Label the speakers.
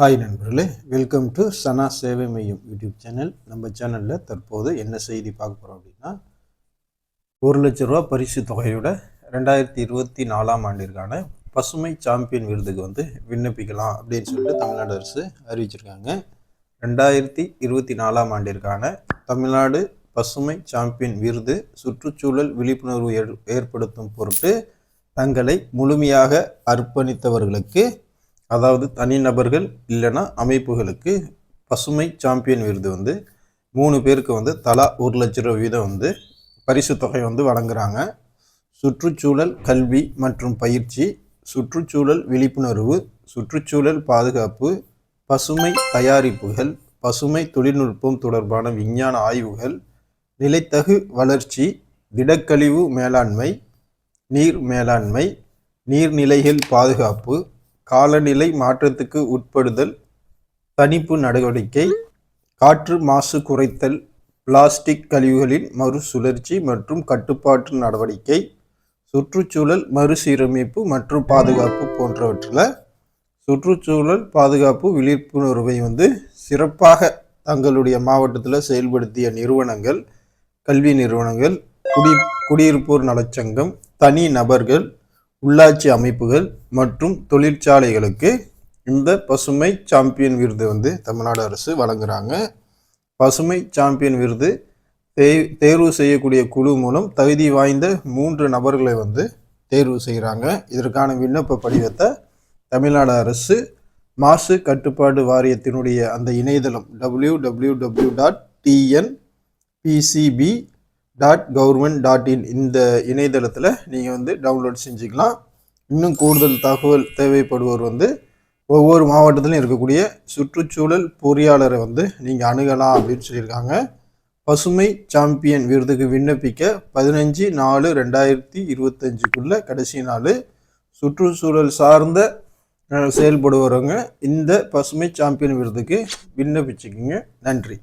Speaker 1: Hi நண்பர்களே welcome to சனா சேவை மையம் யூடியூப் சேனல். நம்ம சேனலில் தற்போது என்ன செய்தி பார்க்க போகிறோம் அப்படின்னா ஒரு லட்ச ரூபா பரிசு தொகையோட ரெண்டாயிரத்தி இருபத்தி நாலாம் ஆண்டிற்கான பசுமை சாம்பியன் விருதுக்கு வந்து விண்ணப்பிக்கலாம் அப்படின்னு சொல்லிட்டு தமிழ்நாடு அரசு அறிவிச்சிருக்காங்க. ரெண்டாயிரத்தி இருபத்தி நாலாம் ஆண்டிற்கான தமிழ்நாடு பசுமை சாம்பியன் விருது சுற்றுச்சூழல் விழிப்புணர்வு ஏற்- ஏற்படுத்தும் பொருட்டு தங்களை முழுமையாக அர்ப்பணித்தவர்களுக்கு அதாவது தனிநபர்கள் இல்லைன்னா அமைப்புகளுக்கு பசுமை சாம்பியன் விருது வந்து மூணு பேருக்கு வந்து தலா ஒரு லட்ச ரூபா வீதம் வந்து பரிசு தொகை வந்து வழங்குறாங்க. சுற்றுச்சூழல் கல்வி மற்றும் பயிற்சி சுற்றுச்சூழல் விழிப்புணர்வு சுற்றுச்சூழல் பாதுகாப்பு பசுமை தயாரிப்புகள் பசுமை தொழில்நுட்பம் தொடர்பான விஞ்ஞான ஆய்வுகள் நிலைத்தகு வளர்ச்சி திடக்கழிவு மேலாண்மை நீர் மேலாண்மை நீர்நிலைகள் பாதுகாப்பு காலநிலை மாற்றத்துக்கு உட்படுதல் தணிப்பு நடவடிக்கை காற்று மாசு குறைத்தல் பிளாஸ்டிக் கழிவுகளின் மறுசுழற்சி மற்றும் கட்டுப்பாட்டு நடவடிக்கை சுற்றுச்சூழல் மறுசீரமைப்பு மற்றும் பாதுகாப்பு போன்றவற்றில் சுற்றுச்சூழல் பாதுகாப்பு விழிப்புணர்வை வந்து சிறப்பாக தங்களுடைய மாவட்டத்தில் செயல்படுத்திய நிறுவனங்கள் கல்வி நிறுவனங்கள் குடி குடியிருப்போர் நலச்சங்கம் தனி நபர்கள் உள்ளாட்சி அமைப்புகள் மற்றும் தொழிற்சாலைகளுக்கு இந்த பசுமை சாம்பியன் விருது வந்து தமிழ்நாடு அரசு வழங்குகிறாங்க பசுமை சாம்பியன் விருது தே- தேர்வு செய்யக்கூடிய குழு மூலம் தகுதி வாய்ந்த மூன்று நபர்களை வந்து தேர்வு செய்கிறாங்க இதற்கான விண்ணப்ப படிவத்தை தமிழ்நாடு அரசு மாசு கட்டுப்பாடு வாரியத்தினுடைய அந்த இணையதளம் W W W dot TN PCB dot government dot in இந்த இணையதளத்தில் நீங்கள் வந்து டவுன்லோட் செஞ்சுக்கலாம். இன்னும் கூடுதல் தகவல் தேவைப்படுவோர் வந்து ஒவ்வொரு மாவட்டத்திலும் இருக்கக்கூடிய சுற்றுச்சூழல் பொறியாளரை வந்து நீங்கள் அணுகலாம் அப்படின்னு சொல்லியிருக்காங்க. பசுமை சாம்பியன் விருதுக்கு விண்ணப்பிக்க பதினஞ்சு நாலு ரெண்டாயிரத்தி இருபத்தஞ்சுக்குள்ளே கடைசி நாள் சுற்றுச்சூழல் சார்ந்த செயல்படுவவங்க இந்த பசுமை சாம்பியன் விருதுக்கு விண்ணப்பிச்சுக்குங்க. நன்றி.